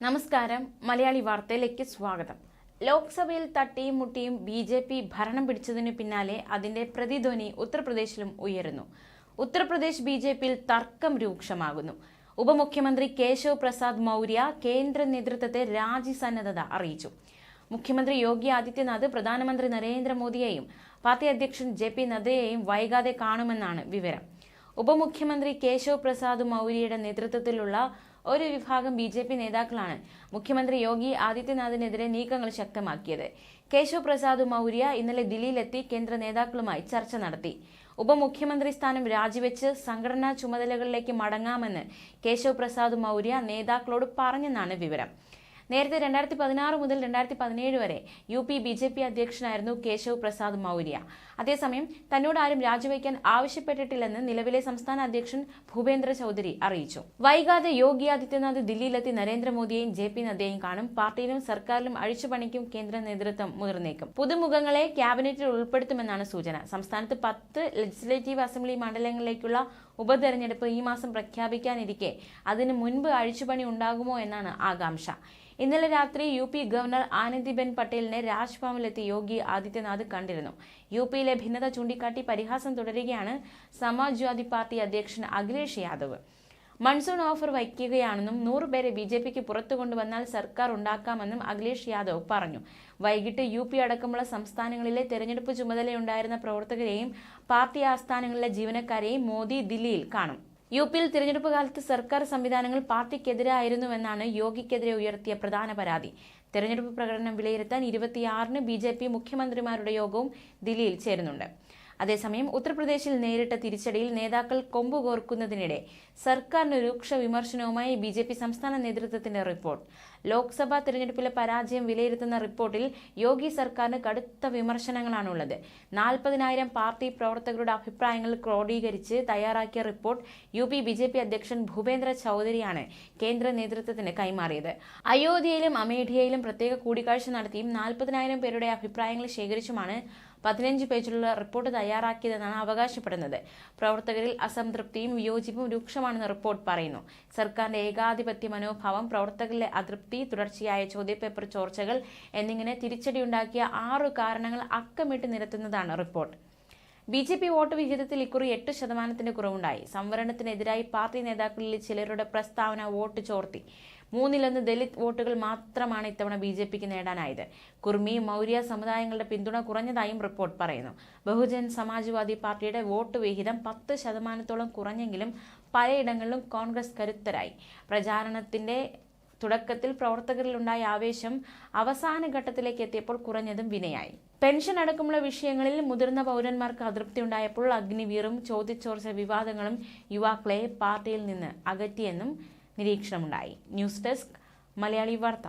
നമസ്കാരം. മലയാളി വാർത്തയിലേക്ക് സ്വാഗതം. ലോക്സഭയിൽ തട്ടിയും മുട്ടിയും ബി ജെ പി ഭരണം പിടിച്ചതിനു പിന്നാലെ അതിന്റെ പ്രതിധ്വനി ഉത്തർപ്രദേശിലും ഉയരുന്നു. ഉത്തർപ്രദേശ് ബി ജെ പിയിൽ തർക്കം രൂക്ഷമാകുന്നു. ഉപമുഖ്യമന്ത്രി കേശവ് പ്രസാദ് മൗര്യ കേന്ദ്ര നേതൃത്വത്തെ രാജിസന്നദ്ധത അറിയിച്ചു. മുഖ്യമന്ത്രി യോഗി ആദിത്യനാഥ് പ്രധാനമന്ത്രി നരേന്ദ്രമോദിയെയും പാർട്ടി അധ്യക്ഷൻ ജെ പി നദ്ദയെയും വൈകാതെ കാണുമെന്നാണ് വിവരം. ഉപമുഖ്യമന്ത്രി കേശവ് പ്രസാദ് മൗര്യയുടെ നേതൃത്വത്തിലുള്ള ഒരു വിഭാഗം ബി ജെ പി നേതാക്കളാണ് മുഖ്യമന്ത്രി യോഗി ആദിത്യനാഥിനെതിരെ നീക്കങ്ങൾ ശക്തമാക്കിയത്. കേശവ് പ്രസാദ് മൗര്യ ഇന്നലെ ദില്ലിയിലെത്തി കേന്ദ്ര നേതാക്കളുമായി ചർച്ച നടത്തി. ഉപമുഖ്യമന്ത്രി സ്ഥാനം രാജിവെച്ച് സംഘടനാ ചുമതലകളിലേക്ക് മടങ്ങാമെന്ന് കേശവ് പ്രസാദ് മൗര്യ നേതാക്കളോട് പറഞ്ഞെന്നാണ് വിവരം. നേരത്തെ രണ്ടായിരത്തി പതിനാറ് മുതൽ രണ്ടായിരത്തി പതിനേഴ് വരെ U P B J P അധ്യക്ഷനായിരുന്നു കേശവ് പ്രസാദ് മൗര്യ. അതേസമയം തന്നോട് ആരും രാജിവെക്കാൻ ആവശ്യപ്പെട്ടിട്ടില്ലെന്ന് നിലവിലെ സംസ്ഥാന അധ്യക്ഷൻ ഭൂപേന്ദ്ര ചൌധരി അറിയിച്ചു. വൈകാതെ യോഗി ആദിത്യനാഥ് ദില്ലിയിലെത്തി നരേന്ദ്രമോദിയെയും ജെ പി നദ്ദയെയും കാണും. പാർട്ടിയിലും സർക്കാരിലും അഴിച്ചുപണിക്കും കേന്ദ്ര നേതൃത്വം മുതിർന്നേക്കും. പുതുമുഖങ്ങളെ ക്യാബിനറ്റിൽ ഉൾപ്പെടുത്തുമെന്നാണ് സൂചന. സംസ്ഥാനത്ത് പത്ത് ലെജിസ്ലേറ്റീവ് അസംബ്ലി മണ്ഡലങ്ങളിലേക്കുള്ള ഉപതെരഞ്ഞെടുപ്പ് ഈ മാസം പ്രഖ്യാപിക്കാനിരിക്കെ. അതിന് മുൻപ് അഴിച്ചുപണി ഉണ്ടാകുമോ എന്നാണ് ആകാംക്ഷ. ഇന്നലെ രാത്രി യു പി ഗവർണർ ആനന്ദിബെൻ പട്ടേലിനെ രാജ്ഭവനിലെത്തി യോഗി ആദിത്യനാഥ് കണ്ടിരുന്നു. യു പിയിലെ ഭിന്നത ചൂണ്ടിക്കാട്ടി പരിഹാസം തുടരുകയാണ് സമാജ്വാദി പാർട്ടി അധ്യക്ഷൻ അഖിലേഷ് യാദവ്. മൺസൂൺ ഓഫർ വയ്ക്കുകയാണെന്നും നൂറ് പേരെ ബി ജെ പിക്ക് പുറത്തു കൊണ്ടുവന്നാൽ സർക്കാർ ഉണ്ടാക്കാമെന്നും അഖിലേഷ് യാദവ് പറഞ്ഞു. വൈകിട്ട് യു പി അടക്കമുള്ള സംസ്ഥാനങ്ങളിലെ തെരഞ്ഞെടുപ്പ് ചുമതലയുണ്ടായിരുന്ന പ്രവർത്തകരെയും പാർട്ടി ആസ്ഥാനങ്ങളിലെ ജീവനക്കാരെയും മോദി ദില്ലിയിൽ കാണും. യു പിയിൽ തിരഞ്ഞെടുപ്പ് കാലത്ത് സർക്കാർ സംവിധാനങ്ങൾ പാർട്ടിക്കെതിരായിരുന്നുവെന്നാണ് യോഗിക്കെതിരെ ഉയർത്തിയ പ്രധാന പരാതി. തെരഞ്ഞെടുപ്പ് പ്രകടനം വിലയിരുത്താൻ ഇരുപത്തിയാറിന് ബി ജെ പി മുഖ്യമന്ത്രിമാരുടെ യോഗവും ദില്ലിയിൽ ചേരുന്നുണ്ട്. അതേസമയം ഉത്തർപ്രദേശിൽ നേരിട്ട തിരിച്ചടിയിൽ നേതാക്കൾ കൊമ്പുകോർക്കുന്നതിനിടെ സർക്കാരിന് രൂക്ഷ വിമർശനവുമായി ബി ജെ പി സംസ്ഥാന നേതൃത്വത്തിന്റെ റിപ്പോർട്ട്. ലോക്സഭാ തെരഞ്ഞെടുപ്പിലെ പരാജയം വിലയിരുത്തുന്ന റിപ്പോർട്ടിൽ യോഗി സർക്കാരിന് കടുത്ത വിമർശനങ്ങളാണുള്ളത്. നാൽപ്പതിനായിരം പാർട്ടി പ്രവർത്തകരുടെ അഭിപ്രായങ്ങൾ ക്രോഡീകരിച്ച് തയ്യാറാക്കിയ report U P B J P അധ്യക്ഷൻ ഭൂപേന്ദ്ര ചൌധരിയാണ് കേന്ദ്ര നേതൃത്വത്തിന് കൈമാറിയത്. അയോധ്യയിലും അമേഠിയയിലും പ്രത്യേക കൂടിക്കാഴ്ച നടത്തിയും നാൽപ്പതിനായിരം പേരുടെ അഭിപ്രായങ്ങൾ ശേഖരിച്ചുമാണ് പതിനഞ്ച് പേജിലുള്ള റിപ്പോർട്ട് തയ്യാറാക്കിയതെന്നാണ് അവകാശപ്പെടുന്നത്. പ്രവർത്തകരിൽ അസംതൃപ്തിയും വിയോജിപ്പും രൂക്ഷമാണെന്ന് റിപ്പോർട്ട് പറയുന്നു. സർക്കാരിന്റെ ഏകാധിപത്യ മനോഭാവം പ്രവർത്തകരിലെ അതൃപ്തി തുടർച്ചയായ ചോദ്യപേപ്പർ ചോർച്ചകൾ എന്നിങ്ങനെ തിരിച്ചടിയുണ്ടാക്കിയ ആറു കാരണങ്ങൾ അക്കമിട്ട് നിരത്തുന്നതാണ് report. B J P vote വിഹിതത്തിൽ ഇക്കുറി എട്ട് ശതമാനത്തിന്റെ കുറവുണ്ടായി. സംവരണത്തിനെതിരായി പാർട്ടി നേതാക്കളിൽ ചിലരുടെ പ്രസ്താവന വോട്ട് ചോർത്തി. മൂന്നിലൊന്ന് ദലിത് വോട്ടുകൾ മാത്രമാണ് ഇത്തവണ ബി ജെ പിക്ക് നേടാനായത്. കുർമി മൗര്യ സമുദായങ്ങളുടെ പിന്തുണ കുറഞ്ഞതായും റിപ്പോർട്ട് പറയുന്നു. ബഹുജൻ സമാജ്വാദി പാർട്ടിയുടെ വോട്ട് വിഹിതം പത്ത് ശതമാനത്തോളം കുറഞ്ഞെങ്കിലും പലയിടങ്ങളിലും കോൺഗ്രസ് കരുത്തരായി. പ്രചാരണത്തിന്റെ തുടക്കത്തിൽ പ്രവർത്തകരിലുണ്ടായ ആവേശം അവസാന ഘട്ടത്തിലേക്ക് എത്തിയപ്പോൾ കുറഞ്ഞതും വിനയായി. പെൻഷൻ അടക്കമുള്ള വിഷയങ്ങളിൽ മുതിർന്ന പൗരന്മാർക്ക് അതൃപ്തി ഉണ്ടായപ്പോൾ അഗ്നിവീറും ചോദ്യച്ചോർച്ച വിവാദങ്ങളും യുവാക്കളെ പാർട്ടിയിൽ നിന്ന് അകറ്റിയെന്നും നിരീക്ഷണമുണ്ടായി. News desk Malayali Vartha.